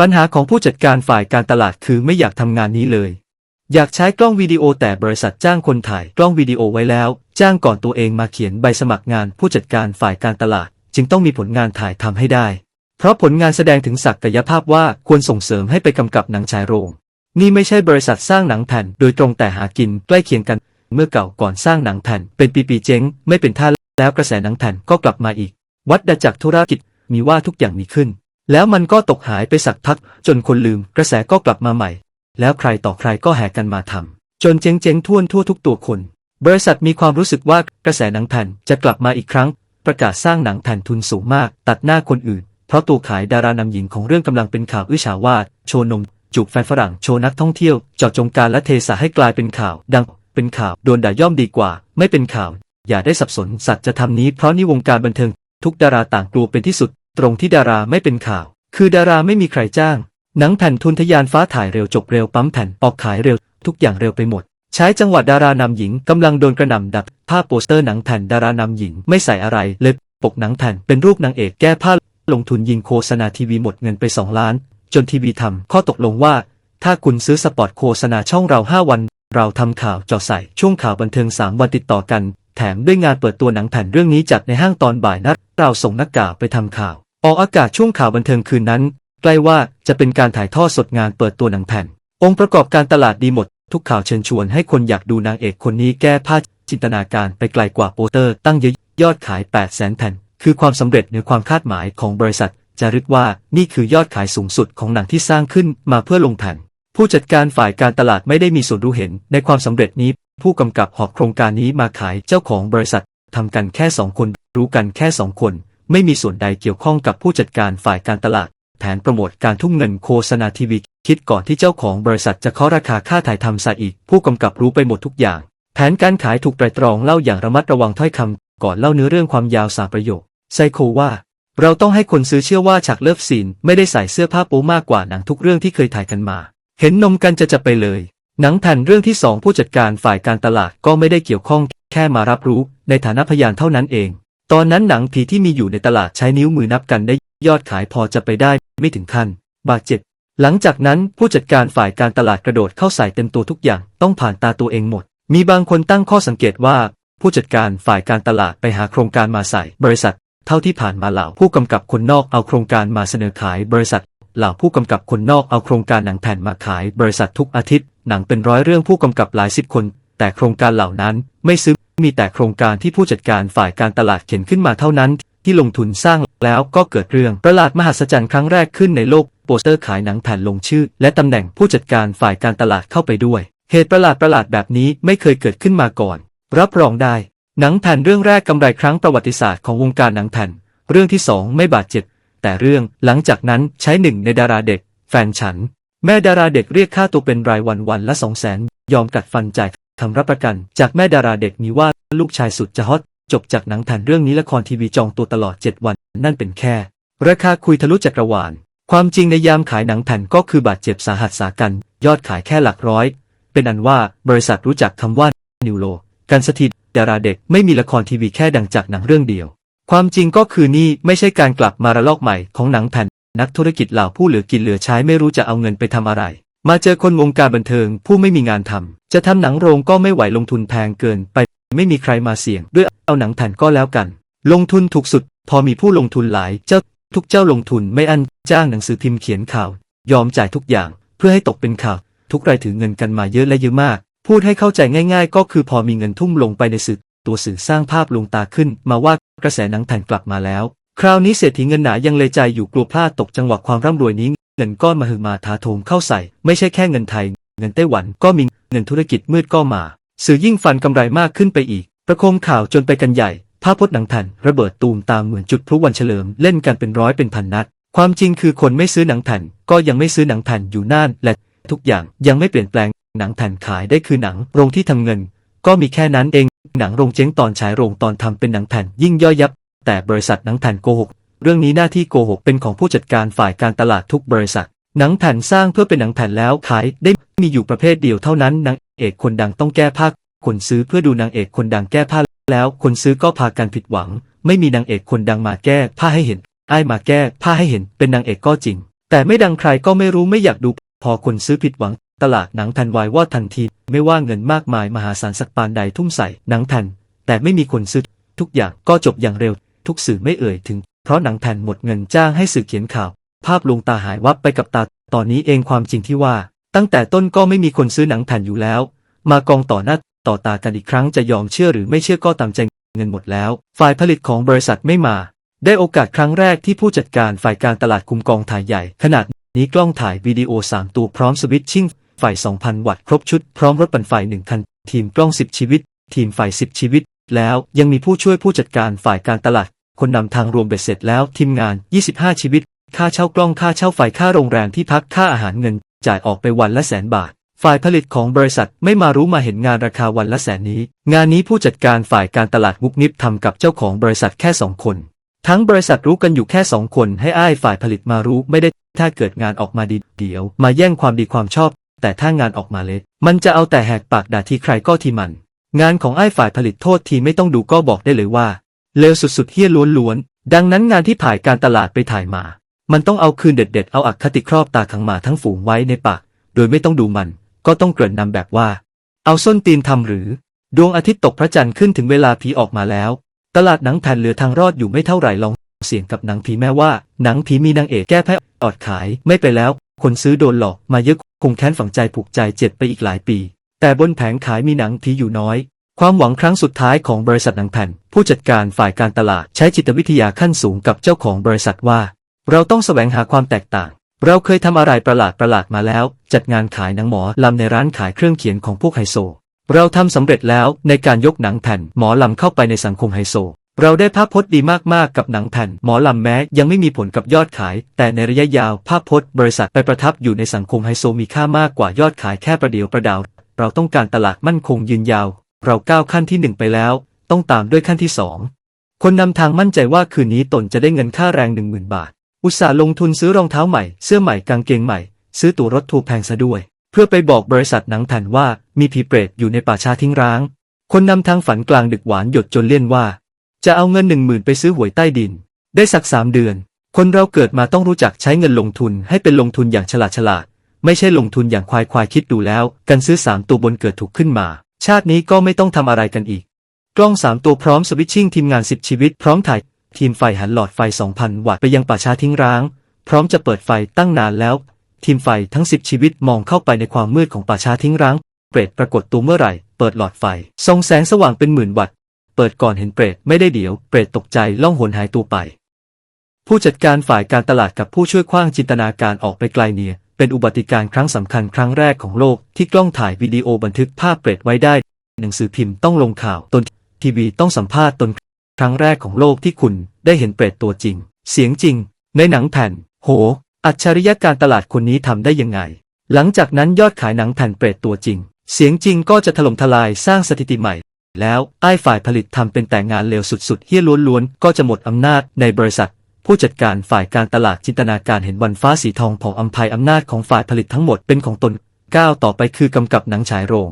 ปัญหาของผู้จัดการฝ่ายการตลาดคือไม่อยากทำงานนี้เลย อยากใช้กล้องวิดีโอแต่บริษัทจ้างคนถ่ายกล้องวิดีโอไว้แล้ว จ้างก่อนตัวเองมาเขียนใบสมัครงานผู้จัดการฝ่ายการตลาด จึงต้องมีผลงานถ่ายทำให้ได้ เพราะผลงานแสดงถึงศักยภาพว่าควรส่งเสริมให้ไปกำกับหนังฉายโรง นี่ไม่ใช่บริษัทสร้างหนังแผ่น โดยตรงแต่หากินใกล้เคียงกัน เมื่อเก่าก่อนสร้างหนังแผ่น เป็นปีๆเจ๊ง ไม่เป็นท่าแล้วกระแสหนังแผ่นก็กลับมาอีก วัดดจักธุรกิจมีว่าทุกอย่างมีขึ้น แล้วมันก็ตกหายไปสักพัก จนคนลืมกระแสก็กลับมาใหม่ แล้วใครต่อใครก็แห่กันมาทำจนเจ๊งเจ๊งๆท่วนทั่วทุกตัวคน บริษัทมีความรู้สึกว่ากระแสหนังแผ่นจะกลับมาอีกครั้ง ประกาศสร้างหนังแผ่นทุนสูงมาก ตัดหน้าคนอื่น เพราะตัวขายดารานำหญิงของเรื่องกำลังเป็นข่าวอื้อฉาวาดโชว์นมจูบแฟนฝรั่งโชว์นักท่องเที่ยวเจาะจงการและเทสะให้กลายเป็นข่าว ดังเป็นข่าวโดนด่าย่อมดีกว่า ไม่เป็นข่าว อย่าได้สับสนสัตว์จะทำนี้เพราะนี่วงการบันเทิง ทุกดาราต่างกลัวเป็นที่สุด ตรงที่ดาราไม่เป็นข่าว คือดาราไม่มีใครจ้าง หนังแผ่นทุนทะยานฟ้าถ่ายเร็วจบเร็วปั๊มแผ่นออกขายเร็ว ทุกอย่างเร็วไปหมด ใช้จังหวัดดารานำหญิงกำลังโดนกระหน่ำดักภาพโปสเตอร์หนังแผ่นดารานำหญิงไม่ใส่อะไรเลยปกหนังแผ่นเป็นรูปนางเอกแก้ผ้าลงทุนยิงโฆษณาทีวีหมดเงินไป 2 ล้าน จนทีวีทำข้อตกลงว่า ถ้าคุณซื้อสปอตโฆษณาช่องเรา 5 วัน เราทำข่าวจาะใส่ช่วงข่าวบันเทิง 3 วันติดต่อกัน แถมด้วยงานเปิดตัวหนังแผ่นเรื่องนี้จัดในห้างตอนบ่ายนัดเราส่งนักข่าวไปทำข่าว ออกอากาศช่วงข่าวบันเทิงคืนนั้น ใกล้ว่าจะเป็นการถ่ายทอดสดงานเปิดตัวหนังแผ่น องค์ประกอบการตลาดดีหมด ทุกข่าวเชิญชวนให้คนอยากดูนางเอกคนนี้แก้ผ้าจินตนาการไปไกลกว่าโปสเตอร์ตั้งเยอะยอดขาย8 0 0 0 0 0แผ่น คือความสำเร็จเหนือความคาดหมายของบริษัท จะรึกว่านี่คือยอดขายสูงสุดของหนังที่สร้างขึ้นมาเพื่อลงแผ่น ผู้จัดการฝ่ายการตลาดไม่ได้มีส่วนรู้เห็นในความสำเร็จนี้ ผู้กำกับหอบโครงการนี้มาขายเจ้าของบริษัททำกันแค่สองคน รู้กันแค่สองคน ไม่มีส่วนใดเกี่ยวข้องกับผู้จัดการฝ่ายการตลาด แผนโปรโมทการทุ่มเงินโฆษณาทีวี คิดก่อนที่เจ้าของบริษัทจะเคาะราคาค่าถ่ายทำซะอีก ผู้กำกับรู้ไปหมดทุกอย่าง แผนการขายถูกไตรตรองเล่าอย่างระมัดระวังถ้อยคำก่อนเล่าเนื้อเรื่องความยาวสามประโยคไซโคว่า เราต้องให้คนซื้อเชื่อว่าฉากเลิฟซีนไม่ได้ใส่เสื้อผ้าโป๊มากกว่าหนังทุกเรื่องที่เคยถ่ายกันมา เห็นนมกันจะจะไปเลยหนังแผ่นเรื่องที่สองผู้จัดการฝ่ายการตลาดก็ไม่ได้เกี่ยวข้อง แค่มารับรู้ในฐานะพยานเท่านั้นเอง ตอนนั้นหนังผีที่มีอยู่ในตลาดใช้นิ้วมือนับกันได้ยอดขายพอจะไปได้ไม่ถึงขั้นบาดเจ็บ หลังจากนั้นผู้จัดการฝ่ายการตลาดกระโดดเข้าใส่เต็มตัวทุกอย่างต้องผ่านตาตัวเองหมด มีบางคนตั้งข้อสังเกตว่า ผู้จัดการฝ่ายการตลาดไปหาโครงการมาใส่บริษัท เท่าที่ผ่านมาเหล่าผู้กำกับคนนอกเอาโครงการมาเสนอขายบริษัท เหล่าผู้กำกับคนนอกเอาโครงการหนังแผ่นมาขายบริษัททุกอาทิตย์ หนังเป็นร้อยเรื่องผู้กำกับหลายสิบคน แต่โครงการเหล่านั้นไม่ซื้อมีแต่โครงการที่ผู้จัดการฝ่ายการตลาดเขียนขึ้นมาเท่านั้น ที่ลงทุนสร้างแล้วก็เกิดเรื่องประหลาดมหัศจรรย์ครั้งแรกขึ้นในโลกโปสเตอร์ขายหนังแผ่นลงชื่อ และตำแหน่งผู้จัดการฝ่ายการตลาดเข้าไปด้วย เหตุประหลาดประหลาดแบบนี้ไม่เคยเกิดขึ้นมาก่อน รับรองได้ หนังแผ่นเรื่องแรกกำไรครั้งประวัติศาสตร์ของวงการหนังแผ่น เรื่องที่สองไม่บาดเจ็บ แต่เรื่องหลังจากนั้นใช้หนึ่งในดาราเด็ก แฟนฉัน แม่ดาราเด็กเรียกค่าตัวเป็นรายวันวันละสองแสนยอมกัดฟันจ่าย คำรับประกัน จากแม่ดาราเด็กมีว่าลูกชายสุดจะฮอต จบจากหนังแผ่นเรื่องนี้ละครทีวีจองตัวตลอด 7 วัน นั่นเป็นแค่ ราคาคุยทะลุจักรวาล ความจริงในยามขายหนังแผ่นก็คือบาดเจ็บสาหัสสากัน ยอดขายแค่หลักร้อย เป็นอันว่าบริษัทรู้จักคำว่านิวโลการสถิตดาราเด็กไม่มีละครทีวีแค่ดังจากหนังเรื่องเดียว ความจริงก็คือนี่ไม่ใช่การกลับมาระลอกใหม่ของหนังแผ่น นักธุรกิจเหล่าผู้เหลือกินเหลือใช้ไม่รู้จะเอาเงินไปทำอะไร มาเจอคนวงการบันเทิงผู้ไม่มีงานทำ จะทำหนังโรงก็ไม่ไหวลงทุนแพงเกินไป ไม่มีใครมาเสี่ยง ด้วยเอาหนังแผ่นก็แล้วกัน ลงทุนถูกสุด พอมีผู้ลงทุนหลายเจ้าทุกเจ้าลงทุนไม่อันจ้างหนังสือพิมพ์เขียนข่าว ยอมจ่ายทุกอย่าง เพื่อให้ตกเป็นข่าว ทุกรายถือเงินกันมาเยอะและเยอะมาก พูดให้เข้าใจง่าย ๆ ก็คือพอมีเงินทุ่มลงไปในสื่อตัวสื่อสร้างภาพลงตาขึ้น มาว่ากระแสหนังแผ่นกลับมาแล้ว คราวนี้เศรษฐีเงินหนายังเลยใจอยู่กลัวพลาดตกจังหวะความร่ำรวยนี้ เงินก้อนมาหือมาถาโถมเข้าใส่ ไม่ใช่แค่เงินไทย เงินไต้หวันก็มีเงินธุรกิจมืดก็มา สื่อยิ่งฟันกำไรมากขึ้นไปอีก ประโคมข่าวจนไปกันใหญ่ ภาพพจน์หนังแผ่นระเบิดตูมตามเหมือนจุดพลุวันเฉลิมเล่นกันเป็นร้อยเป็นพันนัด ความจริงคือคนไม่ซื้อหนังแผ่นก็ยังไม่ซื้อหนังแผ่นอยู่น่านและทุกอย่างยังไม่เปลี่ยนแปลง หนังแผ่นขายได้คือหนังโรงที่ทำเงิน ก็มีแค่นั้นเอง หนังโรงเจ๊งตอนฉายโรงตอนทำเป็นหนังแผ่นยิ่งย่อยยับ แต่บริษัทหนังแผ่นโกหก เรื่องนี้หน้าที่โกหกเป็นของผู้จัดการฝ่ายการตลาดทุกบริษัท หนังแผ่นสร้างเพื่อเป็นหนังแผ่นแล้วขายได้มีอยู่ประเภทเดียวเท่านั้นนางเอกคนดังต้องแก้ผ้าคนซื้อเพื่อดูนางเอกคนดังแก้ผ้าแล้วคนซื้อก็พากันผิดหวัง ไม่มีนางเอกคนดังมาแก้ผ้าให้เห็นไอ้มาแก้ผ้าให้เห็นเป็นนางเอกก็จริง แต่ไม่ดังใครก็ไม่รู้ไม่อยากดู พอคนซื้อผิดหวัง ตลาดหนังแผ่นวายว่าทันที ไม่ว่าเงินมากมายมหาศาลสักปานใดทุ่มใส่หนังแผ่นแต่ไม่มีคนซื้อทุกอย่างก็จบอย่างเร็ว ทุกสื่อไม่เอ่ยถึง เพราะหนังแผ่นหมดเงินจ้างให้สื่อเขียนข่าว ภาพลวงตาหายวับไปกับตา ตอนนี้เองความจริงที่ว่า ตั้งแต่ต้นก็ไม่มีคนซื้อหนังแผ่นอยู่แล้ว มากองต่อหน้าต่อตากันอีกครั้งจะยอมเชื่อหรือไม่เชื่อก็ตามใจเงินหมดแล้ว ฝ่ายผลิตของบริษัทไม่มา ได้โอกาสครั้งแรกที่ผู้จัดการฝ่ายการตลาดคุมกองถ่ายใหญ่ ขนาดนี้กล้องถ่ายวิดีโอ 3 ตัวพร้อมสวิตชิ่งไฟ2,000 วัตต์ครบชุดพร้อมรถปั่นไฟ1คัน ทีมกล้อง 10 ชีวิต ทีมไฟ 10 ชีวิต แล้วยังมีผู้ช่วยผู้จัดการฝ่ายการตลาด คนนำทางรวมเบ็ดเสร็จแล้วทีมงาน 25 ชีวิต ค่าเช่ากล้องค่าเช่าไฟค่าโรงแรมที่พักค่าอาหารเงิน จ่ายออกไปวันละแสนบาท ฝ่ายผลิตของบริษัทไม่มารู้มาเห็นงานราคาวันละแสนนี้ งานนี้ผู้จัดการฝ่ายการตลาดมุกนิบทำกับเจ้าของบริษัทแค่สองคน ทั้งบริษัทรู้กันอยู่แค่สองคนให้อ้ายฝ่ายผลิตมารู้ไม่ได้ถ้าเกิดงานออกมาดีเดี๋ยว มาแย่งความดีความชอบ แต่ถ้างานออกมาเละมันจะเอาแต่แหกปากด่าทีใครก็ทีมัน งานของไอ้ายฝ่ายผลิตโทษทีไม่ต้องดูก็บอกได้เลยว่า เลวสุดๆเฮี้ยล้วนๆ ดังนั้นงานที่ผ่ายการตลาดไปถ่ายมา มันต้องเอาคืนเด็ดๆ เอาอักคติครอบตาขังหมาทั้งฝูงไว้ในปาก โดยไม่ต้องดูมัน ก็ต้องเกริ่นนำแบบว่า เอาส้นตีนทำหรือ ดวงอาทิตย์ตกพระจันทร์ขึ้นถึงเวลาผีออกมาแล้ว ตลาดหนังแผ่นเหลือทางรอดอยู่ไม่เท่าไหร่ลองเสี่ยงกับหนังผีแม้ว่า หนังผีมีนางเอกแก้แพ้ออดขายไม่ไปแล้ว คนซื้อโดนหลอกมาเยอะคงแค้นฝังใจผูกใจเจ็บไปอีกหลายปี แต่บนแผงขายมีหนังผีอยู่น้อย ความหวังครั้งสุดท้ายของบริษัทหนังแผ่น ผู้จัดการฝ่ายการตลาดใช้จิตวิทยาขั้นสูงกับเจ้าของบริษัทว่า เราต้องแสวงหาความแตกต่าง เราเคยทำอะไรประหลาดประหลาดมาแล้ว จัดงานขายหนังหมอลำในร้านขายเครื่องเขียนของพวกไฮโซ เราทำสำเร็จแล้วในการยกหนังแผ่นหมอลำเข้าไปในสังคมไฮโซ เราได้ภาพพจน์ดีมากๆกับหนังแผ่นหมอลำแม้ยังไม่มีผลกับยอดขาย แต่ในระยะยาวภาพพจน์บริษัทไปประทับอยู่ในสังคมไฮโซมีค่ามากกว่ายอดขายแค่ประเดียวประดาว เราต้องการตลาดมั่นคงยืนยาว เราก้าวขั้นที่หนึ่งไปแล้ว ต้องตามด้วยขั้นที่สองคนนำทางมั่นใจว่าคืนนี้ตนจะได้เงินค่าแรงหนึ่งหมื่นบาท อุตส่าห์ลงทุนซื้อรองเท้าใหม่ เสื้อใหม่กางเกงใหม่ ซื้อตั๋วรถทัวร์แพงซะด้วย เพื่อไปบอกบริษัทหนังแผ่นว่ามีผีเปรตอยู่ในป่าช้าทิ้งร้าง คนนำทางฝันกลางดึกหวานหยดจนเลี่ยนว่า จะเอาเงินหนึ่งหมื่นไปซื้อหวยใต้ดิน ได้สักสามเดือน คนเราเกิดมาต้องรู้จักใช้เงินลงทุนให้เป็นลงทุนอย่างฉลาดฉลาด ไม่ใช่ลงทุนอย่างควายควายคิดดูแล้ว กันซื้อสามตัวบนเกิดถูกขึ้นมา ชาตินี้ก็ไม่ต้องทำอะไรกันอีก กล้องสามตัวพร้อมสวิตชิ่งทีมงานสิบชีวิตพร้อมถ่าย ทีมไฟหันหลอดไฟ 2,000 วัตต์ไปยังป่าช้าทิ้งร้าง พร้อมจะเปิดไฟตั้งนานแล้ว ทีมไฟทั้ง 10 ชีวิตมองเข้าไปในความมืดของป่าช้าทิ้งร้าง เปรตปรากฏตัวเมื่อไหร่ เปิดหลอดไฟส่องแสงสว่างเป็นหมื่นวัตต์ เปิดก่อนเห็นเปรตไม่ได้เดี๋ยว เปรตตกใจล่องหนหายตัวไป ผู้จัดการฝ่ายการตลาดกับผู้ช่วยคว้างจินตนาการออกไปไกลเนี่ย เป็นอุบัติการณ์ครั้งสำคัญครั้งแรกของโลกที่กล้องถ่ายวิดีโอบันทึกภาพเปรตไว้ได้ หนังสือพิมพ์ต้องลงข่าวตนทีวีต้องสัมภาษณ์ตนครั้งแรกของโลกที่คุณได้เห็นเปรตตัวจริง เสียงจริง ในหนังแผ่น โห อัจฉริยะการตลาดคนนี้ทำได้ยังไง หลังจากนั้นยอดขายหนังแผ่นเปรตตัวจริง เสียงจริงก็จะถล่มทลายสร้างสถิติใหม่ แล้วไอ้ฝ่ายผลิตทำเป็นแต่งานเลวสุดๆเฮี้ยล้วนๆก็จะหมดอำนาจในบริษัท ผู้จัดการฝ่ายการตลาดจินตนาการเห็นวันฟ้าสีทองผ่องอภัยอำนาจของฝ่ายผลิตทั้งหมดเป็นของตนก้าวต่อไปคือกำกับหนังฉายโรง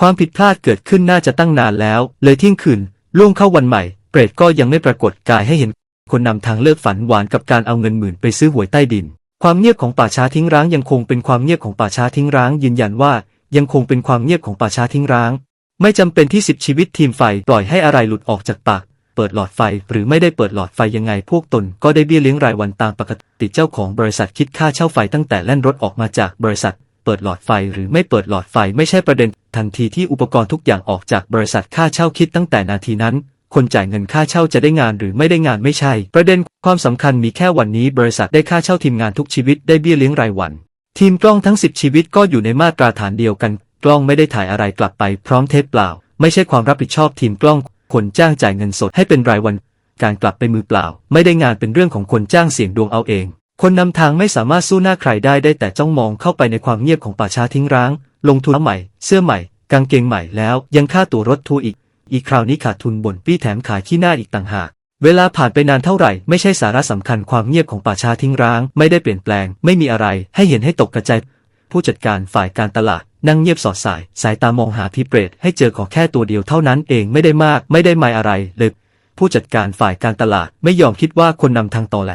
ความผิดพลาดเกิดขึ้นน่าจะตั้งนานแล้ว เลยเที่ยงคืนล่วงเข้าวันใหม่ เปรตก็ยังไม่ปรากฏกายให้เห็น คนนำทางเลือกฝันหวานกับการเอาเงินหมื่นไปซื้อหวยใต้ดิน ความเงียบของป่าช้าทิ้งร้างยังคงเป็นความเงียบของป่าช้าทิ้งร้าง ยืนยันว่ายังคงเป็นความเงียบของป่าช้าทิ้งร้าง ไม่จำเป็นที่สิบชีวิตทีมไฟปล่อยให้อะไรหลุดออกจากปาก เปิดหลอดไฟหรือไม่ได้เปิดหลอดไฟยังไงพวกตนก็ได้เบี้ยเลี้ยงรายวันตามปกติเจ้าของบริษัทคิดค่าเช่าไฟตั้งแต่แล่นรถออกมาจากบริษัท เปิดหลอดไฟหรือไม่เปิดหลอดไฟไม่ใช่ประเด็น ทันทีที่อุปกรณ์ทุกอย่างออกจากบริษัทค่าเช่าคิดตั้งแต่นาทีนั้น คนจ่ายเงินค่าเช่าจะได้งานหรือไม่ได้งานไม่ใช่ ประเด็นความสำคัญมีแค่วันนี้บริษัทได้ค่าเช่าทีมงานทุกชีวิตได้เบี้ยเลี้ยงรายวัน ทีมกล้องทั้ง 10 ชีวิตก็อยู่ในมาตราฐานเดียวกัน กล้องไม่ได้ถ่ายอะไรกลับไปพร้อมเทปเปล่า ไม่ใช่ความรับผิดชอบทีมกล้อง คนจ้างจ่ายเงินสดให้เป็นรายวัน การกลับไปมือเปล่า ไม่ได้งานเป็นเรื่องของคนจ้างเสี่ยงดวงเอาเอง คนนำทางไม่สามารถสู้หน้าใครได้ได้แต่จ้องมองเข้าไปในความเงียบของป่าช้าทิ้งร้าง ลงทุนใหม่ เสื้อใหม่ กางเกงใหม่แล้ว ยังค่าตั๋วรถทัวร์อีก อีกคราวนี้ขาดทุนบ่นปี้แถมขายขี้หน้าอีกต่างหากเวลาผ่านไปนานเท่าไหร่ไม่ใช่สาระสำคัญความเงียบของป่าช้าทิ้งร้าง ไม่ได้เปลี่ยนแปลง ไม่มีอะไรให้เห็นให้ตกกระจาย ผู้จัดการฝ่ายการตลาด นั่งเงียบสอดสาย สายตามองหาพี่เปรตให้เจอขอแค่ตัวเดียวเท่านั้นเองไม่ได้มากไม่ได้หมายอะไรเลยผู้จัดการฝ่ายการตลาดไม่ยอมคิดว่าคนนำทางตอแหล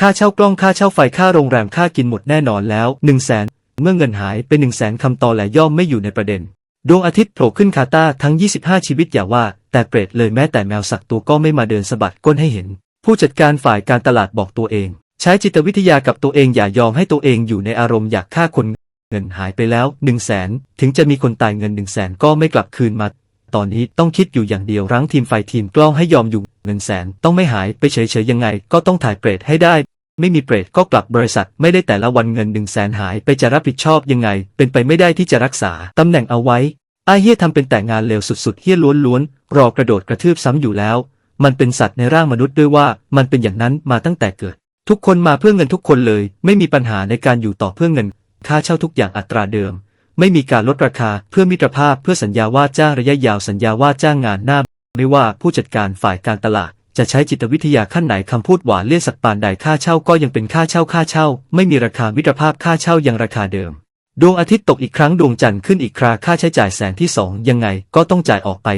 ค่าเช่ากล้องค่าเช่าไฟค่าโรงแรมค่ากินหมดแน่นอนแล้วหนึ่งแสนเมื่อเงินหายไปหนึ่งแสนคำตอแหลย่อมไม่อยู่ในประเด็น ดวงอาทิตย์โผล่ขึ้นคาตาทั้ง 25 ชีวิตอย่าว่า แต่เปรตเลยแม้แต่แมวสักตัวก็ไม่มาเดินสะบัดก้นให้เห็น ผู้จัดการฝ่ายการตลาดบอกตัวเอง ใช้จิตวิทยากับตัวเองอย่ายอมให้ตัวเองอยู่ในอารมณ์อยากฆ่าคน เงินหายไปแล้ว1นึ่งแสนถึงจะมีคนตายเงิน1นึ่งแสนก็ไม่กลับคืนมา ตอนนี้ต้องคิดอยู่อย่างเดียวรั้งทีมไฟทีมกล้องให้ยอมอยู่เงินแสนต้องไม่หายไปเฉยๆยังไง ก็ต้องถ่ายเปรตให้ได้ ไม่มีเปรตก็กลับบริษัทไม่ได้แต่ละวันเงินหนึ่งแสนหายไปจะรับผิดชอบยังไง เป็นไปไม่ได้ที่จะรักษาตำแหน่งเอาไว้ไอเฮียทำเป็นแต่งานเลวสุดๆเฮียล้วนๆรอกระโดดกระทืบซ้ำอยู่แล้ว มันเป็นสัตว์ในร่างมนุษย์ด้วยว่า มันเป็นอย่างนั้นมาตั้งแต่เกิด ทุกคนมาเพื่อเงินทุกคนเลย ไม่มีปัญหาในการอยู่ต่อเพื่อเงิน ค่าเช่าทุกอย่างอัตราเดิม ไม่มีการลดราคาเพื่อมิตรภาพเพื่อสัญญาว่าจ้างระยะยาวสัญญาว่าจ้างงานหน้า ไม่ว่าผู้จัดการฝ่ายการตลาด จะใช้จิตวิทยาขั้นไหนคำพูดหวานเลี่ยสักปานใดค่าเช่าก็ยังเป็นค่าเช่าค่าเช่า ไม่มีราคามิตรภาพค่าเช่ายังราคาเดิมดวงอาทิตย์ตกอีกครั้งดวงจันทร์ขึ้นอีกคราค่าใช้จ่ายแสนที่สองยังไงก็ต้องจ่ายออกไป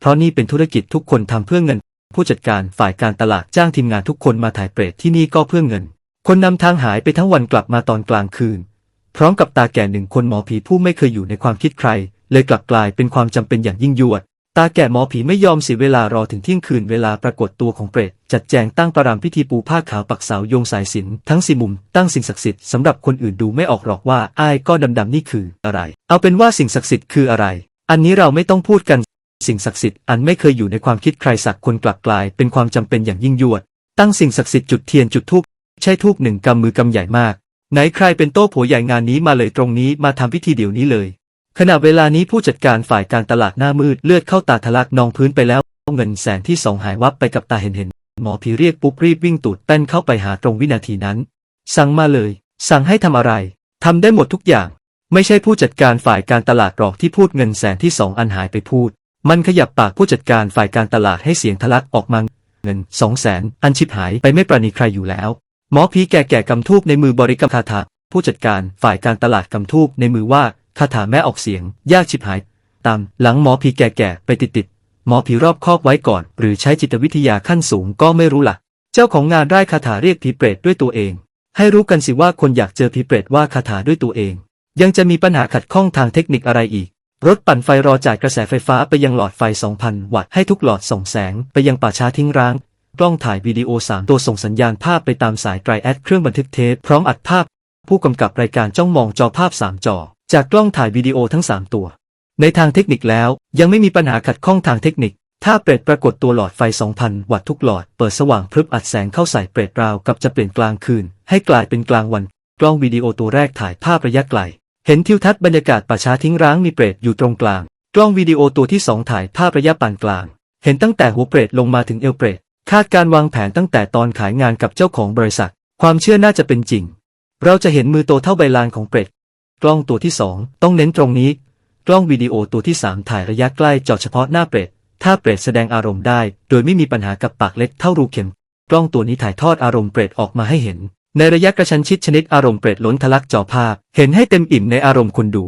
เพราะนี่เป็นธุรกิจทุกคนทำเพื่อเงิน ผู้จัดการฝ่ายการตลาดจ้างทีมงานทุกคนมาถ่ายเปรตที่นี่ก็เพื่อเงิน คนนำทางหายไปทั้งวันกลับมาตอนกลางคืน พร้อมกับตาแก่หนึ่งคนหมอผีผู้ไม่เคยอยู่ในความคิดใคร เลยกลับกลายเป็นความจำเป็นอย่างยิ่งยวด ตาแก่หมอผีไม่ยอมเสียเวลารอถึงเที่ยงคืนเวลาปรากฏตัวของเปรตจัดแจงตั้งประรำพิธีปูผ้าขาวปักเสาโยงสายสินทั้งสี่มุมตั้งสิ่งศักดิ์สิทธิ์สำหรับคนอื่นดูไม่ออกหรอกว่าอ้ายก็ดำๆนี่คืออะไร เอาเป็นว่าสิ่งศักดิ์สิทธิ์คืออะไร อันนี้เราไม่ต้องพูดกันสิ่งศักดิ์สิทธิ์อันไม่เคยอยู่ในความคิดใครสักคนกลับกลายเป็นความจำเป็นอย่างยิ่งยวด ตั้งสิ่งศักดิ์สิทธิ์จุดเทียนจุดธูปใช่ธูปหนึ่งกำมือกำใหญ่มาก ไหนใครเป็นโต้โผใหญ่งานนี้มาเลยตรงนี้มาทำพิธีเดี๋ยวนี้เลย ขณะเวลานี้ผู้จัดการฝ่ายการตลาดหน้ามืดเลือดเข้าตาทะลักนองพื้นไปแล้ว เงินแสนที่สองหายวับไปกับตาเห็นเห็นหมอผีเรียกปุ๊บรีบวิ่งตูดแป้นเข้าไปหาตรงวินาทีนั้น สั่งมาเลย สั่งให้ทำอะไรทำได้หมดทุกอย่าง ไม่ใช่ผู้จัดการฝ่ายการตลาดหรอกที่พูดเงินแสนที่สองอันหายไปพูด มันขยับปากผู้จัดการฝ่ายการตลาดให้เสียงทะลักออกมาเงินสองแสนอันชิบหายไปไม่ประนีใครอยู่แล้ว หมอผีแก่ๆกำทูบในมือบริกรรมคาถาผู้จัดการฝ่ายการตลาดกำทูบในมือว่าคาถาแม่ออกเสียง ยากชิบหาย ตามหลังหมอผีแก่ๆไปติดๆหมอผีรอบคอบไว้ก่อน หรือใช้จิตวิทยาขั้นสูงก็ไม่รู้ล่ะ เจ้าของงานไร้คาถาเรียกผีเปรตด้วยตัวเอง ให้รู้กันสิว่าคนอยากเจอผีเปรตว่าคาถาด้วยตัวเอง ยังจะมีปัญหาขัดข้องทางเทคนิคอะไรอีก รถปั่นไฟรอจ่ายกระแสไฟฟ้าไปยังหลอดไฟ 2,000 วัตต์ให้ทุกหลอดส่องแสงไปยังป่าช้าทิ้งร้าง กล้องถ่ายวิดีโอ 3 ตัวส่งสัญญาณภาพไปตามสายไตรแอดเครื่องบันทึกเทปพร้อมอัดภาพ ผู้กำกับรายการจ้องมองจอภาพ 3 จอ จากกล้องถ่ายวิดีโอทั้ง 3 ตัว ในทางเทคนิคแล้ว ยังไม่มีปัญหาขัดข้องทางเทคนิค ถ้าเปรตปรากฏตัวหลอดไฟ 2,000 วัตต์ทุกหลอด เปิดสว่างพรึบอัดแสงเข้าใส่เปรตราวกับจะเปลี่ยนกลางคืน ให้กลายเป็นกลางวัน กล้องวิดีโอตัวแรกถ่ายภาพระยะไกล เห็นทิวทัศน์บรรยากาศป่าช้าทิ้งร้างมีเปรตอยู่ตรงกลาง กล้องวิดีโอตัวที่สองถ่ายภาพระยะปานกลาง เห็นตั้งแต่หัวเปรตลงมาถึงเอวเปรต คาดการวางแผนตั้งแต่ตอนขายงานกับเจ้าของบริษัท ความเชื่อน่าจะเป็นจริง เราจะเห็นมือโตเท่าใบลานของเปรตกล้องตัวที่สองต้องเน้นตรงนี้ กล้องวิดีโอตัวที่สามถ่ายระยะใกล้เจาะเฉพาะหน้าเปรตถ้าเปรตแสดงอารมณ์ได้ โดยไม่มีปัญหากับปากเล็กเท่ารูเข็ม กล้องตัวนี้ถ่ายทอดอารมณ์เปรตออกมาให้เห็น ในระยะกระชั้นชิดชนิดอารมณ์เปรตล้นทะลักจอภาพ เห็นให้เต็มอิ่มในอารมณ์คนดู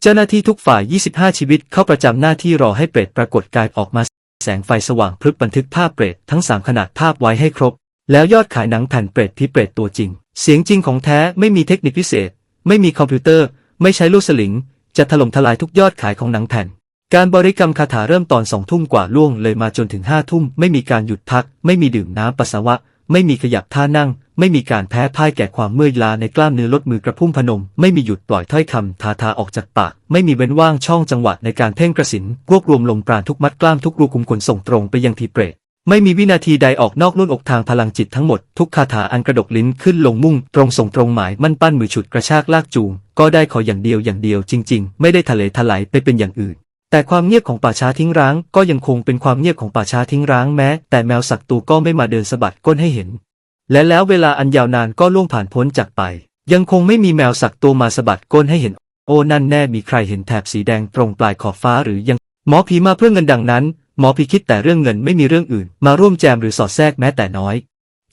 เจ้าหน้าที่ทุกฝ่าย 25 ชีวิตเข้าประจำหน้าที่รอให้เปรตปรากฏกายออกมา แสงไฟสว่างพลึบบันทึกภาพเปรตทั้งสามขนาดภาพไว้ให้ครบ แล้วยอดขายหนังแผ่นเปรตที่เปรตตัวจริง เสียงจริงของแท้ไม่มีเทคนิคพิเศษ ไม่มีคอมพิวเตอร์ ไม่ใช้ลูกสลิง จะถล่มทลายทุกยอดขายของหนังแผ่น การบริกรรมคาถาเริ่มตอนสองทุ่มกว่าล่วงเลยมาจนถึงห้าทุ่มไม่มีการหยุดพัก ไม่มีดื่มน้ำปัสสาวะ ไม่มีขยับท่านั่ง ไม่มีการแพ้พ่ายแก่ความเมื่อยล้าในกล้ามเนื้อลดมือกระพุ่มพนม ไม่มีหยุดปล่อยถ้อยคำทาทาออกจากปาก ไม่มีเว้นว่างช่องจังหวะในการเพ่งกระสินรวบรวมลมปราณทุกมัดกล้ามทุกรูคุมขนส่งตรงไปยังทีเปรตไม่มีวินาทีใดออกนอกลุ่นอกทางพลังจิตทั้งหมด ทุกคาถาอันกระดกลิ้นขึ้นลงมุ่ง ตรงส่งตรงหมายมั่นปั้นมือฉุดกระชากลากจูง ก็ได้ขออย่างเดียวอย่างเดียวจริง ๆ ไม่ได้ทะเลทลายไปเป็นอย่างอื่น แต่ความเงียบของป่าช้าทิ้งร้าง ก็ยังคงเป็นความเงียบของป่าช้าทิ้งร้างแม้ แต่แมวสักตัวก็ไม่มาเดินสะบัดก้นให้เห็น และแล้วเวลาอันยาวนานก็ล่วงผ่านพ้นจากไป ยังคงไม่มีแมวสักตัวมาสะบัดก้นให้เห็น โอ้นั่นแน่มีใครเห็นแถบสีแดงตรงปลายขอบฟ้าหรือยัง หมอผีมาเพื่อเงินดังนั้น หมอผีคิดแต่เรื่องเงินไม่มีเรื่องอื่น มาร่วมแจมหรือสอดแทรกแม้แต่น้อย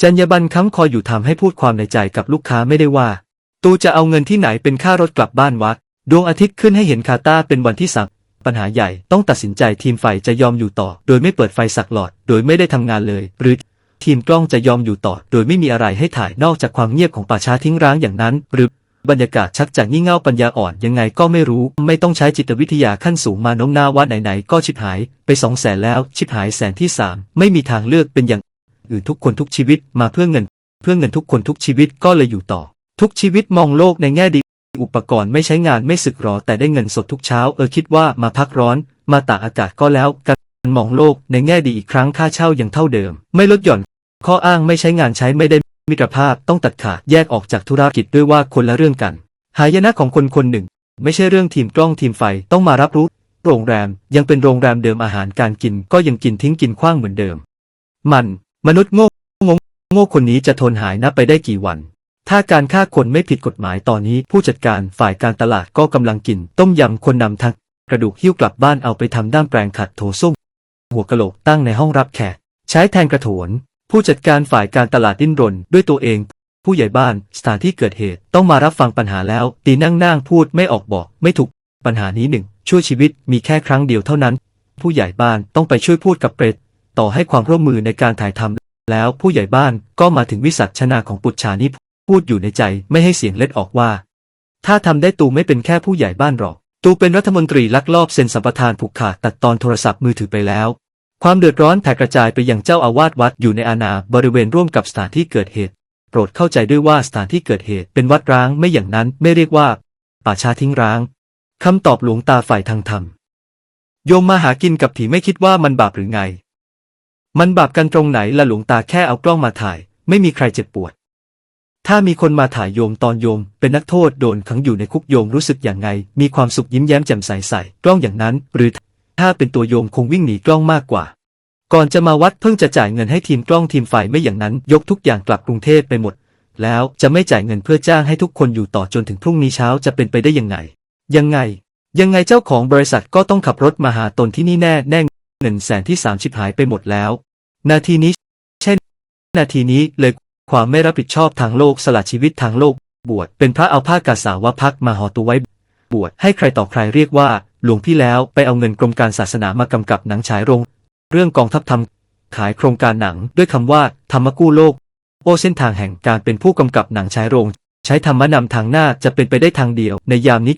จรรยาบรรณค้ำคออยู่ทำให้พูดความในใจกับลูกค้าไม่ได้ว่า ตูจะเอาเงินที่ไหนเป็นค่ารถกลับบ้านวะดวงอาทิตย์ขึ้นให้เห็นคาตาเป็นวันที่สามปัญหาใหญ่ต้องตัดสินใจทีมไฟจะยอมอยู่ต่อ โดยไม่เปิดไฟสักหลอด โดยไม่ได้ทำงานเลย หรือ ทีมกล้องจะยอมอยู่ต่อ โดยไม่มีอะไรให้ถ่ายนอกจากความเงียบของป่าช้าทิ้งร้างอย่างนั้น หรือบรรยากาศชักจากงี่เง่าปัญญาอ่อนยังไงก็ไม่รู้ ไม่ต้องใช้จิตวิทยาขั้นสูงมาโน้มน้าวว่าไหนๆก็ชิบหายไปสองแสนแล้วชิบหายแสนที่สามไม่มีทางเลือกเป็นอย่างอื่นทุกคนทุกชีวิตมาเพื่อเงิน เพื่อเงินทุกคนทุกชีวิตก็เลยอยู่ต่อ ทุกชีวิตมองโลกในแง่ดี อุปกรณ์ไม่ใช้งานไม่สึกหรอแต่ได้เงินสดทุกเช้า เออคิดว่ามาพักร้อน มาตากอากาศก็แล้วกันมองโลกในแง่ดีอีกครั้งค่าเช่ายังเท่าเดิม ไม่ลดหย่อน ข้ออ้างไม่ใช้งานใช้ไม่ได้มิตรภาพต้องตัดขาดแยกออกจากธุรกิจด้วยว่าคนละเรื่องกัน หายนะของคนคนหนึ่ง ไม่ใช่เรื่องทีมกล้องทีมไฟต้องมารับรู้ โรงแรมยังเป็นโรงแรมเดิมอาหารการกินก็ยังกินทิ้งกินขว้างเหมือนเดิม มัน มนุษย์โง่งงโง่คนนี้จะทนหายนับไปได้กี่วัน ถ้าการฆ่าคนไม่ผิดกฎหมายตอนนี้ผู้จัดการฝ่ายการตลาดก็กำลังกิน ต้มยำคนนำทั้งกระดูกหิ้วกลับบ้านเอาไปทำด้ามแปลงขัดโถส้มหัวกะโหลกตั้งในห้องรับแขกใช้แทนกระโถน ผู้จัดการฝ่ายการตลาดดิ้นรนด้วยตัวเอง ผู้ใหญ่บ้านสถานที่เกิดเหตุต้องมารับฟังปัญหาแล้ว ตีนั่งนั่งพูดไม่ออกบอก ไม่ถูก ปัญหานี้หนึ่งช่วยชีวิตมีแค่ครั้งเดียวเท่านั้น ผู้ใหญ่บ้านต้องไปช่วยพูดกับเปรตต่อให้ความร่วมมือในการถ่ายทำแล้วผู้ใหญ่บ้านก็มาถึงวิสัชนาของปุจฉานี้พูดอยู่ในใจไม่ให้เสียงเล็ดออกว่า ถ้าทำได้ตูไม่เป็นแค่ผู้ใหญ่บ้านหรอก ตูเป็นรัฐมนตรีลักลอบเซ็นสัมปทานผูกขาดตัดตอนโทรศัพท์มือถือไปแล้ว ความเดือดร้อนแผ่กระจายไปยังเจ้าอาวาสวัดอยู่ในอาณาบริเวณร่วมกับสถานที่เกิดเหตุ โปรดเข้าใจด้วยว่าสถานที่เกิดเหตุเป็นวัดร้างไม่อย่างนั้นไม่เรียกว่า ป่าชาทิ้งร้าง คำตอบหลวงตาฝ่ายทางธรรม โยมมาหากินกับผีไม่คิดว่ามันบาปหรือไง มันบาปกันตรงไหนละหลวงตาแค่เอากล้องมาถ่าย ไม่มีใครเจ็บปวด ถ้ามีคนมาถ่ายโยมตอนโยม เป็นนักโทษโดนขังอยู่ในคุกโยมรู้สึกอย่างไง มีความสุขยิ้มแย้มแจ่มใสใส่กล้องอย่างนั้น หรือ ถ้าเป็นตัวโยมคงวิ่งหนีกล้องมากกว่า ก่อนจะมาวัดเพิ่งจะจ่ายเงินให้ทีมกล้องทีมไฟไม่อย่างนั้น ยกทุกอย่างกลับกรุงเทพไปหมด แล้วจะไม่จ่ายเงินเพื่อจ้างให้ทุกคนอยู่ต่อจนถึงพรุ่งนี้เช้าจะเป็นไปได้ยังไง ยังไง ยังไงเจ้าของบริษัทก็ต้องขับรถมาหาตนที่นี่แน่แน่เงินแสนที่สามชิบหายไปหมดแล้ว นาทีนี้ใช่นาทีนี้เลยความไม่รับผิดชอบทางโลกสละชีวิตทางโลก บวชเป็นพระเอาผ้ากาสาวพักมาห่อตัวไว้ บวชให้ใครต่อใครเรียกว่า หลวงพี่แล้วไปเอาเงินกรมการศาสนามากำกับหนังฉายโรง เรื่องกองทัพทำขายโครงการหนังด้วยคำว่า ธรรมกู้โลก โอเส้นทางแห่งการเป็นผู้กำกับหนังฉายโรง ใช้ธรรมะนำทางหน้าจะเป็นไปได้ทางเดียวในยามนี้